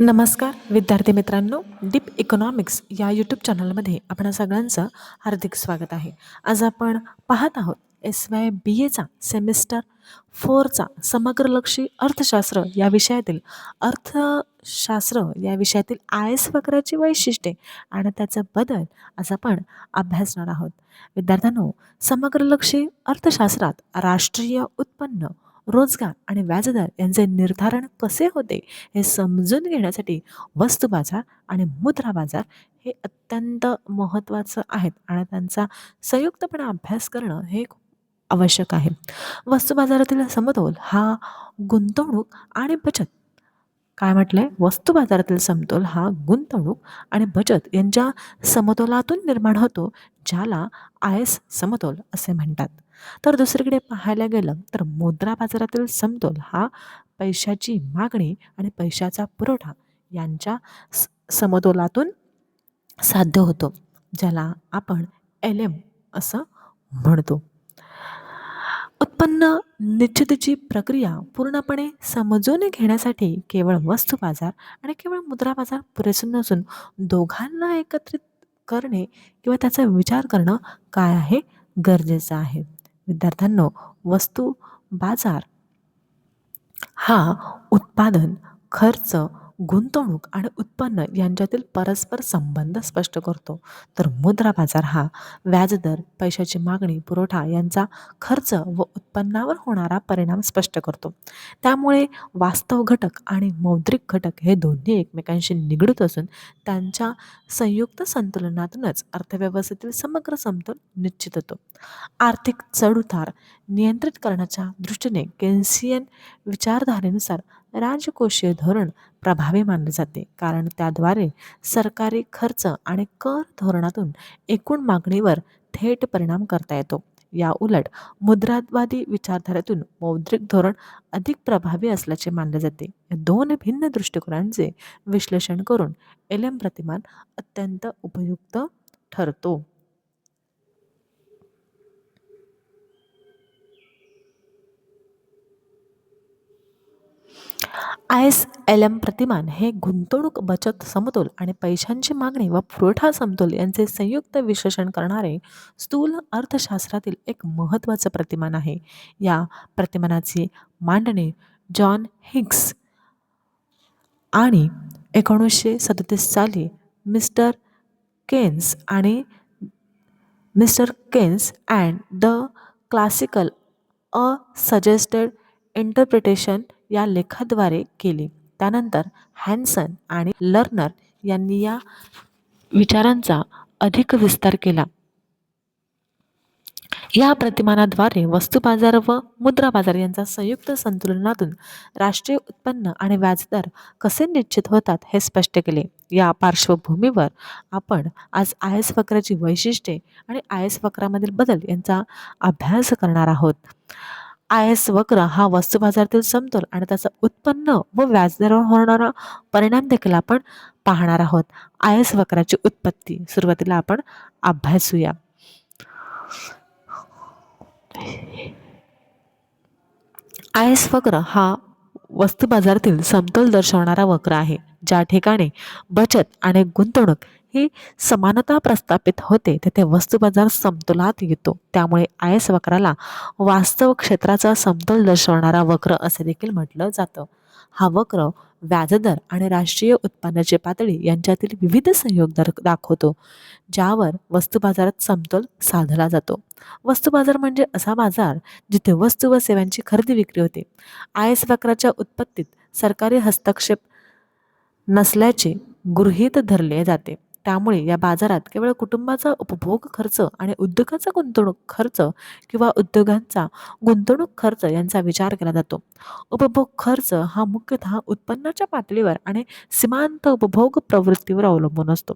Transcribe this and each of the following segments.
नमस्कार विद्यार्थी मित्रांनो डीप इकॉनॉमिक्स या यूट्यूब चॅनलमध्ये आपण सगळ्यांचं हार्दिक स्वागत आहे. आज आपण पाहत आहोत एस वाय बी एचा सेमिस्टर फोरचा समग्रलक्षी अर्थशास्त्र या विषयातील अर्थशास्त्र या विषयातील आय एस वक्राची वैशिष्ट्ये आणि त्याचा बदल आज आपण अभ्यासणार आहोत. विद्यार्थ्यांनो समग्रलक्षी अर्थशास्त्रात राष्ट्रीय उत्पन्न रोजगार आणि व्याजदर यांचे निर्धारण कसे होते हे समजून घेण्यासाठी वस्तू बाजार आणि मुद्रा बाजार हे अत्यंत महत्त्वाचं आहेत आणि त्यांचा संयुक्तपणे अभ्यास करणं हे खूप आवश्यक आहे. वस्तू बाजारातील समतोल हा गुंतवणूक आणि बचत काय म्हटलंय? वस्तू बाजारातील समतोल हा गुंतवणूक आणि बचत यांच्या समतोलातून निर्माण होतो ज्याला आय एस समतोल असे म्हणतात. तर दुसरीकडे पाहायला गेलं तर मुद्रा बाजारातील समतोल हा पैशाची मागणी आणि पैशाचा पुरवठा यांच्या स समतोलातून साध्य होतो ज्याला आपण एल एम असं म्हणतो. उत्पन्न निश्चितीची प्रक्रिया पूर्णपणे समजून घेण्यासाठी केवळ वस्तू बाजार आणि केवळ मुद्रा बाजार पुरेसे नसून दोघांना एकत्रित करणे किंवा त्याचा विचार करणं काय आहे गरजेचं आहे. विद्यार्थ्यांनो वस्तू बाजार हा उत्पादन खर्च गुंतवणूक आणि उत्पन्न यांच्यातील परस्पर संबंध स्पष्ट करतो. तर मुद्रा बाजार हा व्याजदर पैशाची मागणी पुरवठा यांचा खर्च व उत्पन्नावर होणारा परिणाम स्पष्ट करतो. त्यामुळे वास्तव घटक आणि मौद्रिक घटक हे दोन्ही एकमेकांशी निगडीत असून त्यांच्या संयुक्त संतुलनातूनच अर्थव्यवस्थेतील समग्र समतोल निश्चित होतो. आर्थिक चढउतार नियंत्रित करण्याच्या दृष्टीने केन्सियन विचारधारेनुसार राजकोषीय धोरण प्रभावी मानले जाते. कारण त्याद्वारे सरकारी खर्च आणि कर धोरणातून एकूण मागणीवर थेट परिणाम करता येतो. या उलट मुद्रावादी विचारधारेतून मौद्रिक धोरण अधिक प्रभावी असल्याचे मानले जाते. दोन भिन्न दृष्टिकोनांचे विश्लेषण करून एल एम प्रतिमान अत्यंत उपयुक्त ठरतो. आय एस एल एम प्रतिमान हे गुंतवणूक बचत समतोल आणि पैशांची मागणी व पुरवठा समतोल यांचे संयुक्त विश्लेषण करणारे स्थूल अर्थशास्त्रातील एक महत्त्वाचं प्रतिमान आहे. या प्रतिमानाची मांडणे जॉन हिग्स आणि एकोणीसशे सदतीस साली मिस्टर केन्स आणि mister Keynes and the classical a suggested interpretation या लेखाद्वारे केली. त्यानंतर हॅन्सन आणि लर्नर यांनी या विचारांचा अधिक विस्तार केला. या प्रतिमानाद्वारे वस्तू बाजार व मुद्रा बाजार यांचा संयुक्त संतुलनातून राष्ट्रीय उत्पन्न आणि व्याजदर कसे निश्चित होतात हे स्पष्ट केले. या पार्श्वभूमीवर आपण आज आय एस वक्राची वैशिष्ट्ये आणि आय एस वक्रामधील बदल यांचा अभ्यास करणार आहोत. आय एस वक्र हा वस्तू बाजारातील समतोल आणि त्याचं उत्पन्न व व्याजदरावर होणारा परिणाम देखील आपण पाहणार आहोत. आय एस वक्राची उत्पत्ती सुरुवातीला आपण अभ्यासूया. आय एस वक्र हा वस्तू बाजारातील समतोल दर्शवणारा वक्र आहे. ज्या ठिकाणी बचत आणि गुंतवणूक ही समानता प्रस्थापित होते. तेथे वस्तू बाजार समतोलात येतो. त्यामुळे आय एस वक्राला वास्तव क्षेत्राचा समतोल दर्शवणारा वक्र असे देखील म्हटलं जातं. हा वक्र व्याजदर आणि राष्ट्रीय उत्पन्नाची पातळी यांच्यातील विविध संयोग दर दाखवतो ज्यावर वस्तू बाजारात समतोल साधला जातो. वस्तू बाजार म्हणजे असा बाजार जिथे वस्तू व सेवांची खरेदी विक्री होते. आय एस वक्राच्या उत्पत्तीत सरकारी हस्तक्षेप नसल्याचे गृहीत धरले जाते. त्यामुळे या बाजारात केवळ कुटुंबाचा उपभोग खर्च आणि उद्योगाचा गुंतवणूक खर्च किंवा उद्योगांचा गुंतवणूक खर्च यांचा विचार केला जातो. उपभोग खर्च हा मुख्यतः उत्पन्नाच्या पातळीवर आणि सीमांत उपभोग प्रवृत्तीवर अवलंबून असतो.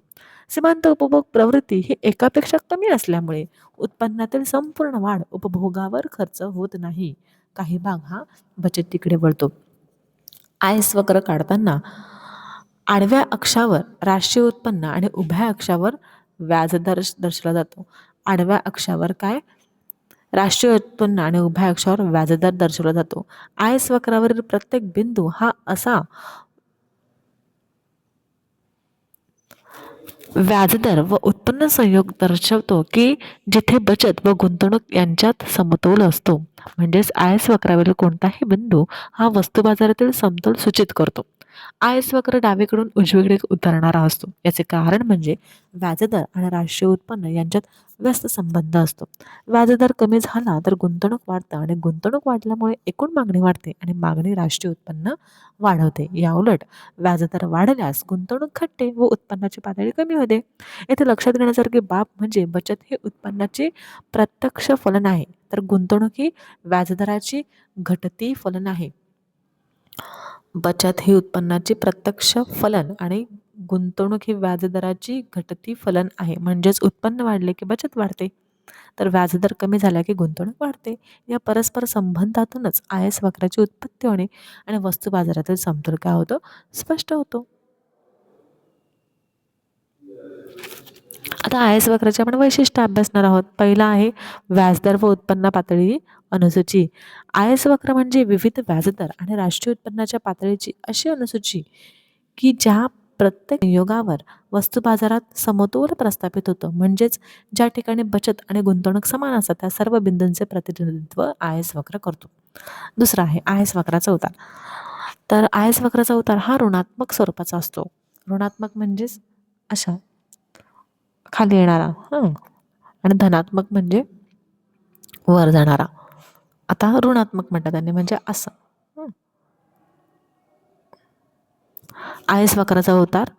सीमांत उपभोग प्रवृत्ती ही एकापेक्षा कमी असल्यामुळे उत्पन्नातील संपूर्ण वाढ उपभोगावर खर्च होत नाही. काही भाग हा बचतीकडे वळतो. आयस एस वक्र काढताना आडव्या अक्षावर राष्ट्रीय उत्पन्न आणि उभ्या अक्षावर व्याजदर दर्शवला जातो. आडव्या अक्षावर काय? राष्ट्रीय उत्पन्न आणि उभ्या अक्षावर व्याजदर दर्शवला जातो. आय एस वक्रावरील प्रत्येक बिंदू हा असा व्याजदर व उत्पन्न संयोग दर्शवतो की जिथे बचत व गुंतवणूक यांच्यात समतोल असतो. म्हणजेच आय एस वक्रावरील कोणताही बिंदू हा वस्तू बाजारातील समतोल सूचित करतो. आय एस वक्र डावीकडून उजवीकडे उतरणारा असतो. याचे कारण म्हणजे व्याजदर आणि राष्ट्रीय उत्पन्न यांच्यात व्यस्त संबंध असतो. व्याजदर कमी झाला तर गुंतवणूक वाढतं आणि गुंतवणूक वाढल्यामुळे एकूण मागणी वाढते आणि मागणी राष्ट्रीय उत्पन्न वाढवते. याउलट व्याजदर वाढल्यास गुंतवणूक घटते व उत्पन्नाची पातळी कमी होते. येथे लक्षात घेण्यासारखी बाब म्हणजे बचत हे उत्पन्नाचे प्रत्यक्ष फलन आहे. तर गुंतवणूक ही व्याजदराची घटती फलन आहे. बचत ही उत्पन्नाची प्रत्यक्ष फलन आणि गुंतवणूक ही व्याजदराची घटती फलन आहे. म्हणजेच उत्पन्न वाढले की बचत वाढते. तर व्याजदर कमी झाला की गुंतवणूक वाढते. या परस्पर संबंधातूनच आय एस वक्राची उत्पत्ती होणे आणि वस्तू बाजारातील समतोल काय होतो? स्पष्ट होतो. आता आय एस वक्राचे आपण वैशिष्ट्य अभ्यासणार आहोत. पहिला आहे व्याजदर व उत्पन्न पातळी अनुसूची. आय एस वक्र म्हणजे विविध व्याजदर आणि राष्ट्रीय उत्पन्नाच्या पातळीची अशी अनुसूची की ज्या प्रत्येक नियोगावर वस्तू बाजारात समतोल प्रस्थापित होतं. म्हणजेच ज्या ठिकाणी बचत आणि गुंतवणूक समान असतात त्या सर्व बिंदूंचे प्रतिनिधित्व आय एस वक्र करतो. दुसरा आहे आय एस वक्राचा उतार. तर आय एस वक्राचा उतार हा ऋणात्मक स्वरूपाचा असतो. ऋणात्मक म्हणजेच अशा खाली येणारा. आणि धनात्मक म्हणजे वर जाणारा. आता ऋणात्मक म्हणतात त्यांनी म्हणजे असं. आय एस वक्राचा अवतार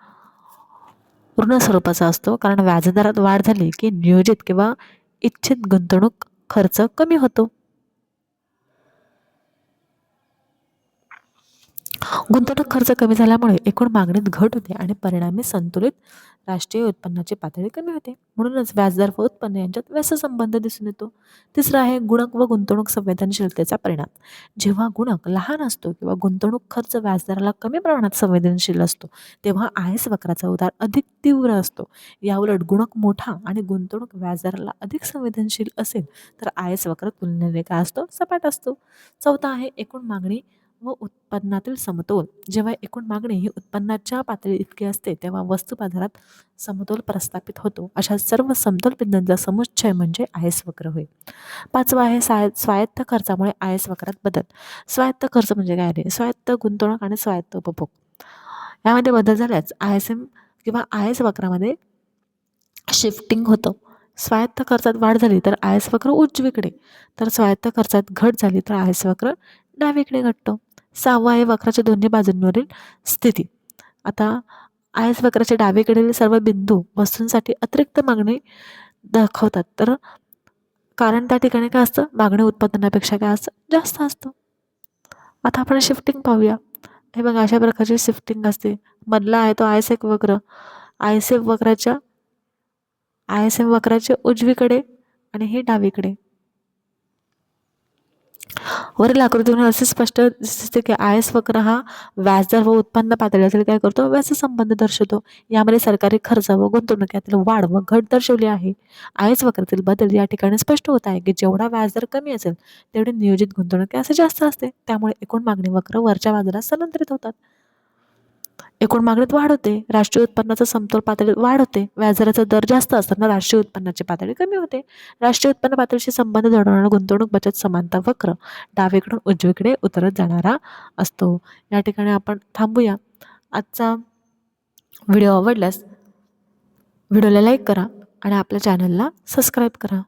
ऋण स्वरूपाचा असतो कारण व्याजदरात वाढ झाली की नियोजित किंवा इच्छित गुंतवणूक खर्च कमी होतो. गुंतवणूक खर्च कमी झाल्यामुळे एकूण मागणीत घट होते आणि परिणामी संतुलित राष्ट्रीय उत्पन्नाची पातळी कमी होते. म्हणूनच व्याजदर व उत्पन्न यांच्यात व्यस्त संबंध दिसून येतो. तिसरा आहे गुणक व गुंतवणूक संवेदनशीलतेचा परिणाम. जेव्हा गुणक लहान असतो किंवा गुंतवणूक खर्च व्याजदराला कमी प्रमाणात संवेदनशील असतो तेव्हा आय एस वक्राचा उदार अधिक तीव्र असतो. याउलट गुणक मोठा आणि गुंतवणूक व्याजदराला अधिक संवेदनशील असेल तर आय एस वक्र तुलनेने काय असतो? सपाट असतो. चौथा आहे एकूण मागणी व उत्पन्नातील समतोल. जेव्हा एकूण मागणी ही उत्पन्नाच्या पातळी इतकी असते तेव्हा वस्तू बाजारात समतोल प्रस्थापित होतो. अशा सर्व समतोल बिंदूंचा समुच्चय म्हणजे आय एस वक्र होय. पाचवा आहे साय स्वायत्त खर्चामुळे आय एस वक्रात बदल. स्वायत्त खर्च म्हणजे काय आहे स्वायत्त गुंतवणूक आणि स्वायत्त उपभोग. यामध्ये बदल झाल्यास आय एस एम किंवा आय एस वक्रामध्ये शिफ्टिंग होतं. स्वायत्त खर्चात वाढ झाली तर आय एस वक्र उजवीकडे. तर स्वायत्त खर्चात घट झाली तर आय एस वक्र डावीकडे घटतो. सहावा आहे वक्राच्या दोन्ही बाजूंवरील स्थिती. आता आय एस वक्राच्या डावीकडील सर्व बिंदू वस्तूंसाठी अतिरिक्त मागणी दाखवतात. तर कारण त्या ठिकाणी काय असतं? मागणी उत्पादनापेक्षा काय असतं? जास्त असतं. आता आपण शिफ्टिंग पाहूया. हे बघा अशा प्रकारची शिफ्टिंग असते. मधला आहे तो आय एस एफ वक्र. आय एस एफ वक्राच्या आय एस एम वक्राच्या उजवीकडे आणि हे डावीकडे. वरील आकृतीवरून असे स्पष्ट दिसते की आय एस वक्र हा व्याजदर व उत्पन्न पातळीतील काय करतो? व्याज संबंध दर्शवतो. यामध्ये सरकारी खर्च व गुंतवणुकीतील वाढ व घट दर्शवली आहे. आय एस वक्रातील बदल या ठिकाणी स्पष्ट होत आहे की जेवढा व्याजदर कमी असेल तेवढी नियोजित गुंतवणूक असे जास्त असते. त्यामुळे एकूण मागणी वक्र वरच्या बाजूला स्थलांतरित होतात. एकूण मागणीत वाढ होते. राष्ट्रीय उत्पन्नाचा समतोल पातळीत वाढ होते. व्याजदराचा दर जास्त असताना राष्ट्रीय उत्पन्नाची पातळी कमी होते. राष्ट्रीय उत्पन्न पातळीशी संबंध जडवणारा गुंतवणूक बचत समानता वक्र डावीकडून उजवीकडे उतरत जाणारा असतो. या ठिकाणी आपण थांबूया. आजचा व्हिडिओ आवडल्यास व्हिडिओला लाईक करा आणि आपल्या चॅनलला सबस्क्राईब करा.